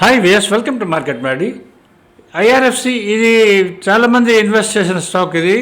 Hi వియస్ welcome to Market Maddy IRFC ఇది చాలామంది invest చేసిన స్టాక్ ఇది.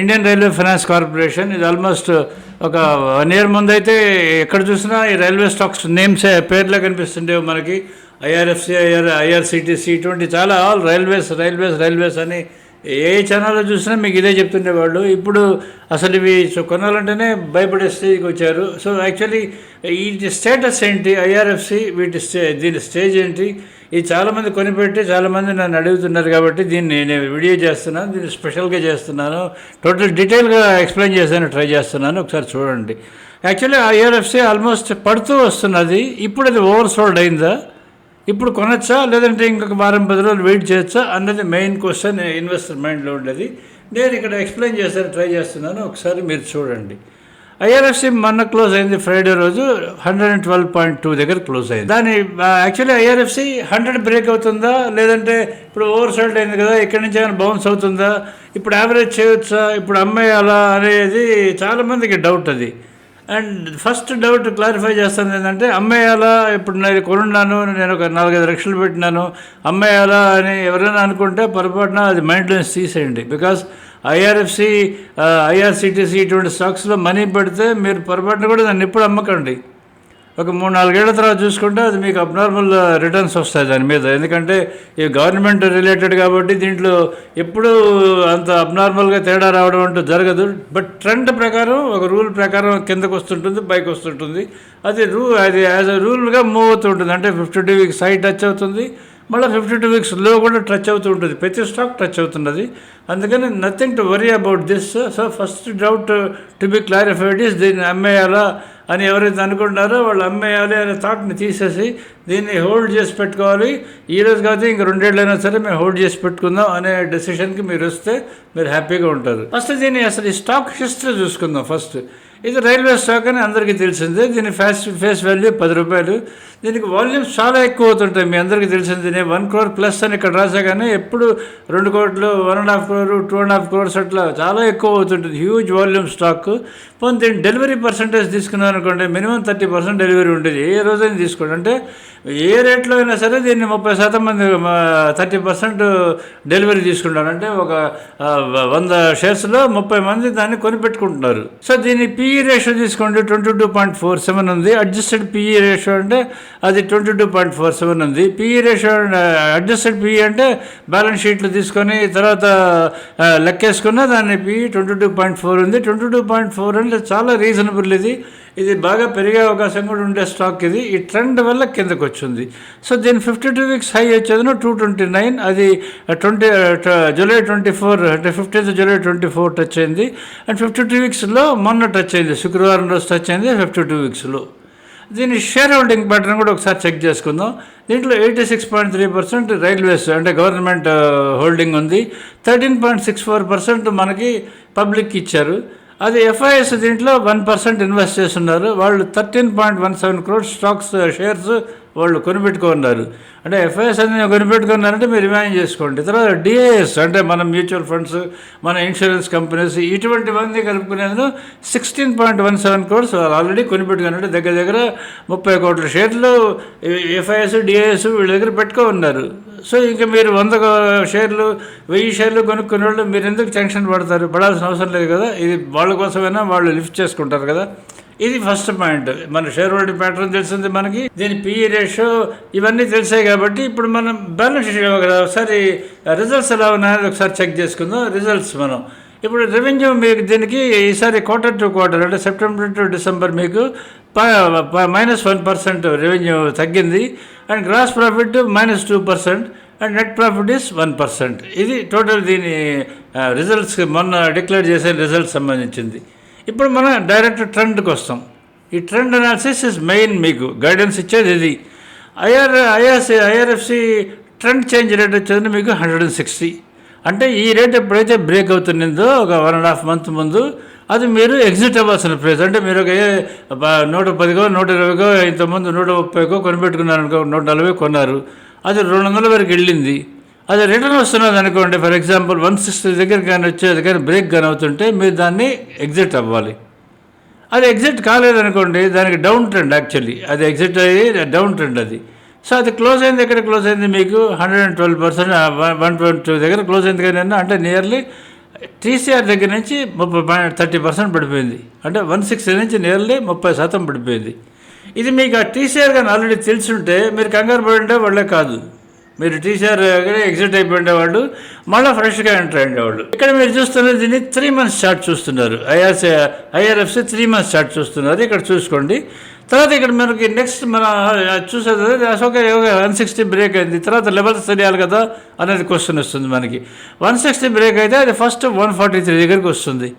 ఇండియన్ రైల్వే ఫైనాన్స్ కార్పొరేషన్ ఇది ఆల్మోస్ట్ uh, ఒక వన్ ఇయర్ ముందు అయితే ఎక్కడ చూసినా ఈ రైల్వే స్టాక్స్ నేమ్స్ పేర్లే కనిపిస్తుండేవి మనకి. ఐఆర్ఎఫ్సి ఐఆర్ ఐఆర్సిటీసీ ఇటువంటి చాలా ఆల్ రైల్వేస్ రైల్వేస్ రైల్వేస్ అని ఏ ఛానల్లో చూసినా మీకు ఇదే చెప్తుండేవాళ్ళు ఇప్పుడు అసలు ఇవి కొనాలంటేనే భయపడే స్టేజ్కి వచ్చారు. సో యాక్చువల్లీ ఈ స్టేటస్ ఏంటి? ఐఆర్ఎఫ్సి వీటి స్టే దీని స్టేజ్ ఏంటి? ఇది చాలామంది కొనిపెట్టి చాలామంది నన్ను అడుగుతున్నారు కాబట్టి దీన్ని నేను వీడియో చేస్తున్నాను దీన్ని స్పెషల్గా చేస్తున్నాను. టోటల్ డీటెయిల్గా ఎక్స్ప్లెయిన్ చేసాను ట్రై చేస్తున్నాను. ఒకసారి చూడండి. యాక్చువల్లీ ఆ ఐఆర్ఎఫ్సి ఆల్మోస్ట్ పడుతూ వస్తున్నది. ఇప్పుడు అది ఓవర్ సోల్డ్ అయిందా? ఇప్పుడు కొనొచ్చా? లేదంటే ఇంకొక వారం పది రోజులు వెయిట్ చేయొచ్చా? అన్నది మెయిన్ క్వశ్చన్ ఇన్వెస్టర్ మైండ్లో ఉండేది. నేను ఇక్కడ ఎక్స్ప్లెయిన్ చేస్తాను ట్రై చేస్తున్నాను. ఒకసారి మీరు చూడండి. ఐఆర్ఎఫ్సి మొన్న క్లోజ్ అయింది ఫ్రైడే రోజు hundred and twelve point two దగ్గర క్లోజ్ అయింది. దాని యాక్చువల్లీ ఐఆర్ఎఫ్సి హండ్రెడ్ బ్రేక్ అవుతుందా లేదంటే ఇప్పుడు ఓవర్ సోల్డ్ అయింది కదా ఇక్కడి నుంచి ఏమైనా బౌన్స్ అవుతుందా ఇప్పుడు యావరేజ్ చేయొచ్చా ఇప్పుడు అమ్మేయాలా అనేది చాలామందికి డౌట్ అది. అండ్ ఫస్ట్ డౌట్ క్లారిఫై చేస్తాను ఏంటంటే అమ్మేయాలా ఇప్పుడు నేను కొనున్నాను నేను ఒక నాలుగైదు లక్షలు పెట్టినాను అమ్మేయాలా అని ఎవరైనా అనుకుంటే పొరపాటున అది మైండ్లోంచి తీసేయండి. బికాస్ ఐఆర్ఎఫ్సి ఐఆర్సిటీసీ ఇటువంటి స్టాక్స్లో మనీ పెడితే మీరు పొరపాటున కూడా దాన్ని ఎప్పుడు అమ్మకండి. ఒక మూడు నాలుగేళ్ళ తర్వాత చూసుకుంటే అది మీకు అబ్నార్మల్ రిటర్న్స్ uh, వస్తాయి దాని మీద. ఎందుకంటే ఈ గవర్నమెంట్ రిలేటెడ్ కాబట్టి దీంట్లో ఎప్పుడు అంత అబ్నార్మల్గా తేడా రావడం అంటూ జరగదు. బట్ ట్రెండ్ ప్రకారం ఒక రూల్ ప్రకారం కిందకు వస్తుంటుంది పైకి వస్తుంటుంది. అది రూ అది యాజ్ అ రూల్గా మూవ్ అవుతుంటుంది అంటే fifty two weeks high touch అవుతుంది. మళ్ళీ ఫిఫ్టీ టూ వీక్స్లో కూడా టచ్ అవుతూ ఉంటుంది. ప్రతి స్టాక్ టచ్ అవుతున్నది. అందుకని nothing to worry about this so first doubt to be clarified is దీన్ని అమ్మేయాలా? అని ఎవరైతే అనుకుంటున్నారో వాళ్ళు అమ్మేయాలి అనే థాట్ని తీసేసి దీన్ని హోల్డ్ చేసి పెట్టుకోవాలి. ఈ రోజు కాదు ఇంక రెండేళ్ళైనా సరే మేము హోల్డ్ చేసి పెట్టుకుందాం అనే డెసిషన్కి మీరు వస్తే మీరు హ్యాపీగా ఉంటారు. ఫస్ట్ దీన్ని అసలు ఈ స్టాక్ హిస్టరీ చూసుకుందాం ఫస్ట్. ఇది రైల్వే స్టాక్ అని అందరికీ తెలిసిందే. దీని ఫేస్ ఫేస్ వాల్యూ పది రూపాయలు. దీనికి వాల్యూమ్స్ చాలా ఎక్కువ అవుతుంటాయి. మీ అందరికీ తెలిసిందే వన్ క్రోర్ ప్లస్ అని ఇక్కడ రాసా కానీ ఎప్పుడు రెండు కోట్లు one and half crore two and half crores అట్లా చాలా ఎక్కువ అవుతుంటుంది. హ్యూజ్ వాల్యూమ్ స్టాక్ పోనీ దీని డెలివరీ పర్సంటేజ్ తీసుకున్నాను అనుకోండి మినిమం థర్టీ పర్సెంట్ డెలివరీ ఉంటుంది. ఏ రోజైనా తీసుకోండి. అంటే ఏ రేట్లో అయినా సరే దీన్ని ముప్పై శాతం మంది థర్టీ పర్సెంట్ డెలివరీ తీసుకుంటారు. అంటే ఒక వంద షేర్స్లో ముప్పై మంది దాన్ని కొనిపెట్టుకుంటున్నారు. సో దీని పిఈ రేషియో తీసుకోండి twenty two point four seven ఉంది అడ్జస్టెడ్ పిఈ రేషియో అంటే అది twenty two point four seven ఉంది పిఈ రేషియో అడ్జస్టెడ్ పిఈ అంటే బ్యాలెన్స్ షీట్లు తీసుకొని తర్వాత లెక్కేసుకున్న దాన్ని PE twenty two point four ఉంది. ట్వంటీ టూ పాయింట్ ఫోర్ అంటే చాలా రీజనబుల్ ఇది. ఇది బాగా పెరిగే అవకాశం కూడా ఉండే స్టాక్ ఇది. ఈ ట్రెండ్ వల్ల కిందకు వచ్చింది. సో దీని ఫిఫ్టీ టూ వీక్స్ హై వచ్చేది టూ ట్వంటీ నైన్ అది ట్వంటీ జూలై ట్వంటీ ఫోర్ అంటే fifteenth July twenty four touch అయింది. అండ్ ఫిఫ్టీ టూ వీక్స్లో మొన్న టచ్ అయింది. శుక్రవారం రోజు టచ్ అయింది ఫిఫ్టీ టూ వీక్స్లో దీని షేర్ హోల్డింగ్ ప్యాటర్న్ కూడా ఒకసారి చెక్ చేసుకుందాం. దీంట్లో eighty six point three percent railways అంటే గవర్నమెంట్ హోల్డింగ్ uh, ఉంది. Thirteen point six four percent మనకి పబ్లిక్కి ఇచ్చారు. అది ఎఫ్ఐఎస్ దీంట్లో వన్ పర్సెంట్ ఇన్వెస్ట్ చేస్తున్నారు వాళ్ళు thirteen point one seven crore stocks shares వాళ్ళు కొనిపెట్టుకున్నారు. అంటే ఎఫ్ఐఎస్ అనేది కొనిపెట్టుకున్నారంటే మీరు రిమైన్ చేసుకోండి. తర్వాత డిఏఎస్ అంటే మన మ్యూచువల్ ఫండ్స్ మన ఇన్సూరెన్స్ కంపెనీస్ ఇటువంటివన్నీ కలుపుకునేందుకు sixteen point one seven crores already కొనిపెట్టుకున్నారు దగ్గర దగ్గర ముప్పై కోట్ల షేర్లు ఎఫ్ఐఎస్ డిఏఎస్ వీళ్ళ దగ్గర పెట్టుకో ఉన్నారు. సో ఇంకా మీరు వంద షేర్లు వెయ్యి షేర్లు కొనుక్కునే వాళ్ళు మీరు ఎందుకు టెన్షన్ పడతారు? పడాల్సిన అవసరం లేదు కదా. ఇది వాళ్ళ కోసమైనా వాళ్ళు లిఫ్ట్ చేసుకుంటారు కదా. ఇది ఫస్ట్ పాయింట్ మన షేర్ హోల్డింగ్ ప్యాటర్న్ తెలిసింది మనకి. దీని పిఈ రేషియో ఇవన్నీ తెలిసాయి కాబట్టి ఇప్పుడు మనం బ్యాలెన్స్ షీట్ ఒకసారి రిజల్ట్స్ ఎలా ఉన్నాయని ఒకసారి చెక్ చేసుకుందాం. రిజల్ట్స్ మనం. ఇప్పుడు రెవెన్యూ మీకు దీనికి ఈసారి క్వార్టర్ టు క్వార్టర్ అంటే సెప్టెంబర్ టు డిసెంబర్ మీకు మైనస్ వన్ పర్సెంట్ రెవెన్యూ తగ్గింది. And gross profit minus two percent and net profit is one percent ఇది టోటల్ దీని రిజల్ట్స్ మొన్న డిక్లేర్ చేసే రిజల్ట్స్ సంబంధించింది. ఇప్పుడు మనం డైరెక్ట్ ట్రెండ్కి వస్తాం. ఈ ట్రెండ్ అనాలిసిస్ ఇస్ మెయిన్ మీకు. గైడెన్స్ ఇచ్చేది ఇది. IR IRC IRFC trend change rate వచ్చేది మీకు హండ్రెడ్ అండ్ సిక్స్టీ అంటే ఈ రేట్ ఎప్పుడైతే బ్రేక్ అవుతుందో ఒక వన్ అండ్ హాఫ్ మంత్ ముందు అది మీరు ఎగ్జిట్ అవ్వాల్సిన ప్రైస్ అంటే మీరు ఒక నూట పదిగో నూట ఇరవైగో ఇంతకుముందు నూట ముప్పైకో కొనిపెట్టుకున్నారు అనుకో నూట నలభై కొన్నారు. అది రెండు వందల వరకు వెళ్ళింది. అది రిటర్న్ వస్తున్నది అనుకోండి. ఫర్ ఎగ్జాంపుల్ వన్ సిక్స్టీ దగ్గర కానీ వచ్చేది కానీ బ్రేక్ కానీ అవుతుంటే మీరు దాన్ని ఎగ్జిట్ అవ్వాలి. అది ఎగ్జిట్ కాలేదనుకోండి దానికి డౌన్ ట్రెండ్ యాక్చువల్లీ అది ఎగ్జిట్ అయ్యి డౌన్ ట్రెండ్ అది. సో అది క్లోజ్ అయింది. ఎక్కడ క్లోజ్ అయింది మీకు? Hundred and twelve percent one twenty two దగ్గర క్లోజ్ అయింది కానీ అంటే నియర్లీ టీసీఆర్ దగ్గర నుంచి ముప్పై పాయింట్ థర్టీ పర్సెంట్ పడిపోయింది. అంటే వన్ సిక్స్టీ నుంచి నియర్లీ ముప్పై శాతం పడిపోయింది. ఇది మీకు ఆ టీసీఆర్ కానీ ఆల్రెడీ తెలిసి ఉంటే మీరు కంగారు పడి ఉంటే వాళ్ళే కాదు. మీరు టీసీఆర్ ఎగ్జిట్ అయిపోయి మళ్ళీ ఫ్రెష్గా ఎంటర్ అయ్యేవాళ్ళు ఇక్కడ మీరు చూస్తున్నది దీన్ని త్రీ మంత్స్ చార్ట్ చూస్తున్నారు. IRC IRFC three months chart చూస్తున్నారు. ఇక్కడ చూసుకోండి. తర్వాత ఇక్కడ మనకి నెక్స్ట్ మన చూసేది అశోక వన్ సిక్స్టీ బ్రేక్ అయింది. తర్వాత లెవెల్స్ తెలియాలి కదా అనేది క్వశ్చన్ వస్తుంది మనకి. వన్ సిక్స్టీ బ్రేక్ అయితే అది ఫస్ట్ వన్ ఫార్టీ త్రీ దగ్గరికి వస్తుంది.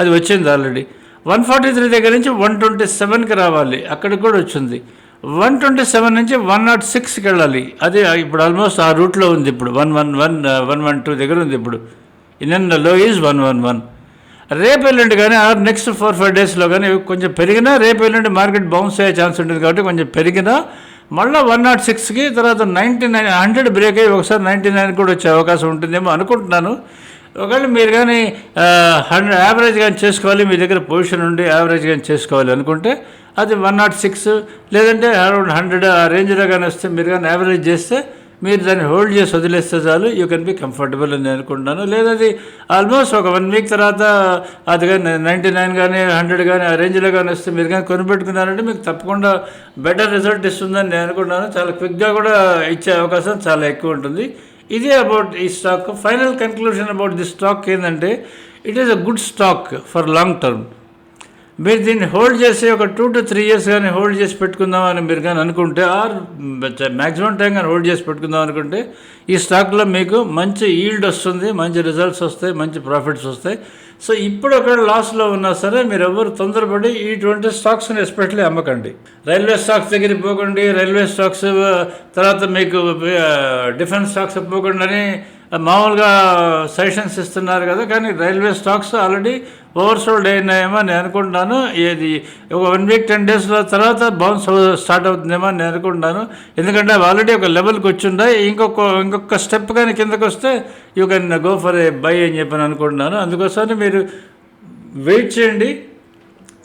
అది వచ్చింది ఆల్రెడీ వన్ ఫార్టీ త్రీ దగ్గర నుంచి వన్ ట్వంటీ సెవెన్కి రావాలి. అక్కడికి కూడా వచ్చింది. వన్ ట్వంటీ సెవెన్ నుంచి వన్ నాట్ సిక్స్కి వెళ్ళాలి అదే ఇప్పుడు ఆల్మోస్ట్ ఆ రూట్లో ఉంది ఇప్పుడు. One one one one one two దగ్గర ఉంది ఇప్పుడు. ఇన్లో ఈజ్ వన్ వన్ వన్. రేపు ఎల్లుండి కానీ ఆర్ నెక్స్ట్ ఫోర్ ఫైవ్ డేస్లో కానీ కొంచెం పెరిగినా రేపు ఎల్లుండి మార్కెట్ బౌన్స్ అయ్యే ఛాన్స్ ఉంటుంది కాబట్టి కొంచెం పెరిగినా మళ్ళీ వన్ నాట్ సిక్స్కి తర్వాత నైంటీ నైన్ హండ్రెడ్ బ్రేక్ అయ్యి ఒకసారి నైంటీ నైన్ కూడా వచ్చే అవకాశం ఉంటుందేమో అనుకుంటున్నాను. ఒకవేళ మీరు కానీ హండ్రెడ్ యావరేజ్ కానీ చేసుకోవాలి మీ దగ్గర పొజిషన్ ఉండి యావరేజ్ కానీ చేసుకోవాలి అనుకుంటే అది వన్ నాట్ సిక్స్ లేదంటే అరౌండ్ హండ్రెడ్ ఆ రేంజ్లో కానీ వస్తే మీరు కానీ యావరేజ్ చేస్తే మీరు దాన్ని హోల్డ్ చేసి వదిలేస్తే చాలు యూ కెన్ బి కంఫర్టబుల్ అని నేను అనుకుంటున్నాను లేదా అది ఆల్మోస్ట్ ఒక వన్ వీక్ తర్వాత అది కానీ నైంటీ నైన్ కానీ హండ్రెడ్ కానీ ఆ రేంజ్లో కానీ వస్తే మీరు కానీ కొనిపెట్టుకున్నారంటే మీకు తప్పకుండా బెటర్ రిజల్ట్ ఇస్తుందని నేను అనుకుంటున్నాను. చాలా క్విక్గా కూడా ఇచ్చే అవకాశం చాలా ఎక్కువ ఉంటుంది. ఇదే అబౌట్ ఈ stock final conclusion about the stock ఏంటంటే it is a good stock for long term మీరు దీన్ని హోల్డ్ చేసి ఒక టూ టు త్రీ ఇయర్స్ కానీ హోల్డ్ చేసి పెట్టుకుందాం అని మీరు కానీ అనుకుంటే ఆర్ మ్యాక్సిమం టైం కానీ హోల్డ్ చేసి పెట్టుకుందాం అనుకుంటే ఈ స్టాక్లో మీకు మంచి ఈల్డ్ వస్తుంది మంచి రిజల్ట్స్ వస్తాయి మంచి ప్రాఫిట్స్ వస్తాయి. సో ఇప్పుడు ఒకవేళ లాస్లో ఉన్నా సరే మీరు ఎవరు తొందరపడి ఇటువంటి స్టాక్స్ని ఎస్పెషల్లీ అమ్మకండి. రైల్వే స్టాక్స్ దగ్గరికి పోకండి రైల్వే స్టాక్స్ తర్వాత మీకు డిఫెన్స్ స్టాక్స్ పోకండి అని మామూలుగా సెషన్స్ ఇస్తున్నారు కదా కానీ రైల్వే స్టాక్స్ ఆల్రెడీ ఓవర్సోల్డ్ అయినాయేమో నేను అనుకుంటున్నాను. ఇది ఒక వన్ వీక్ టెన్ డేస్లో తర్వాత బౌన్స్ స్టార్ట్ అవుతుందేమో నేను అనుకుంటున్నాను. ఎందుకంటే అవి ఆల్రెడీ ఒక లెవెల్కి వచ్చిండాయి. ఇంకొక ఇంకొక స్టెప్ కానీ కిందకు వస్తే you can go for a buy అని చెప్పి అనుకుంటున్నాను. అందుకోసమని మీరు వెయిట్ చేయండి.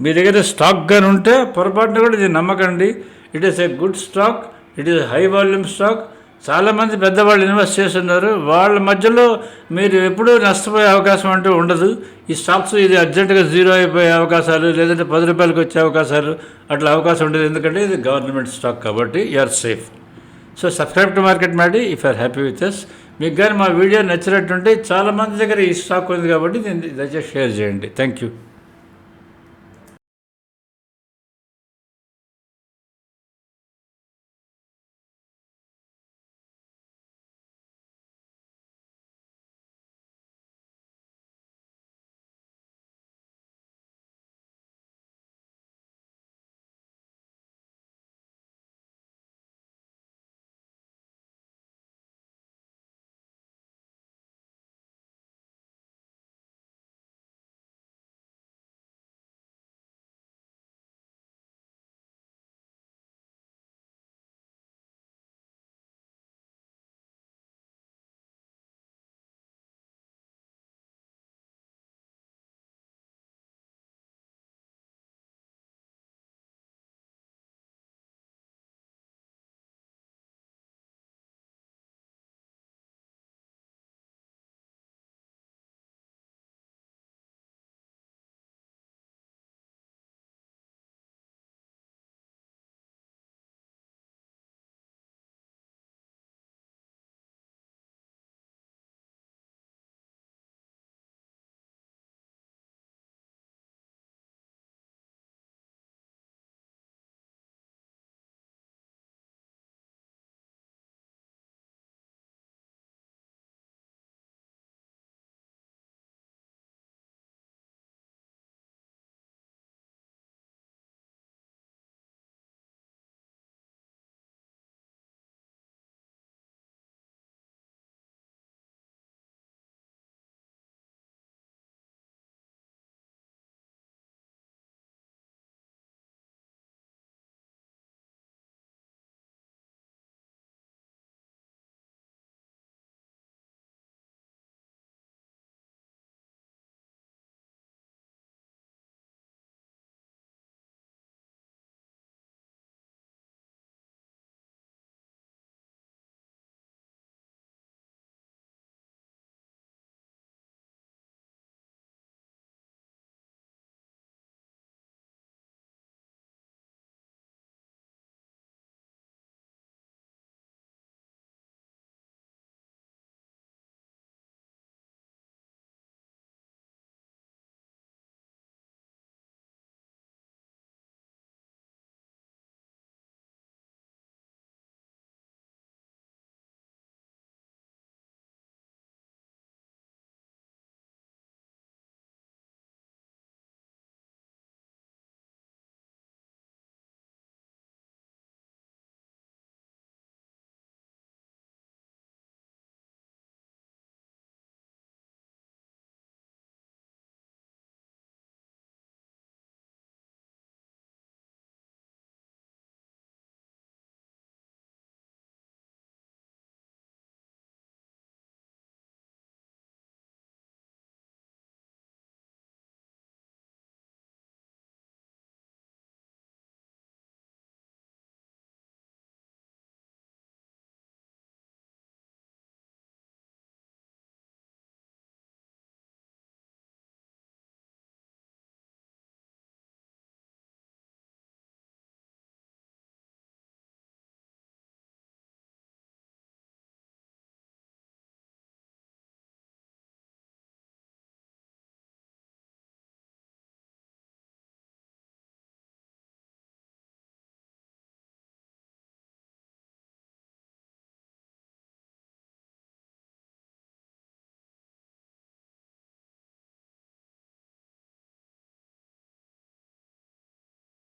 మీ దగ్గర స్టాక్ కానీ ఉంటే పొరపాటున కూడా ఇది నమ్మకండి. It is a good stock. It is high volume stock. చాలామంది పెద్దవాళ్ళు ఇన్వెస్ట్ చేస్తున్నారు. వాళ్ళ మధ్యలో మీరు ఎప్పుడూ నష్టపోయే అవకాశం అంటూ ఉండదు. ఈ స్టాక్స్ ఇది అర్జెంటుగా జీరో అయిపోయే అవకాశాలు లేదంటే పది రూపాయలకి వచ్చే అవకాశాలు అట్లా అవకాశం ఉండదు. ఎందుకంటే ఇది గవర్నమెంట్ స్టాక్ కాబట్టి are safe. So subscribe to Market Maddy if are happy with us మీకు కానీ మా వీడియో నచ్చినట్టుంటే చాలామంది దగ్గర ఈ స్టాక్ ఉంది కాబట్టి దీన్ని దయచేసి షేర్ చేయండి. Thank you.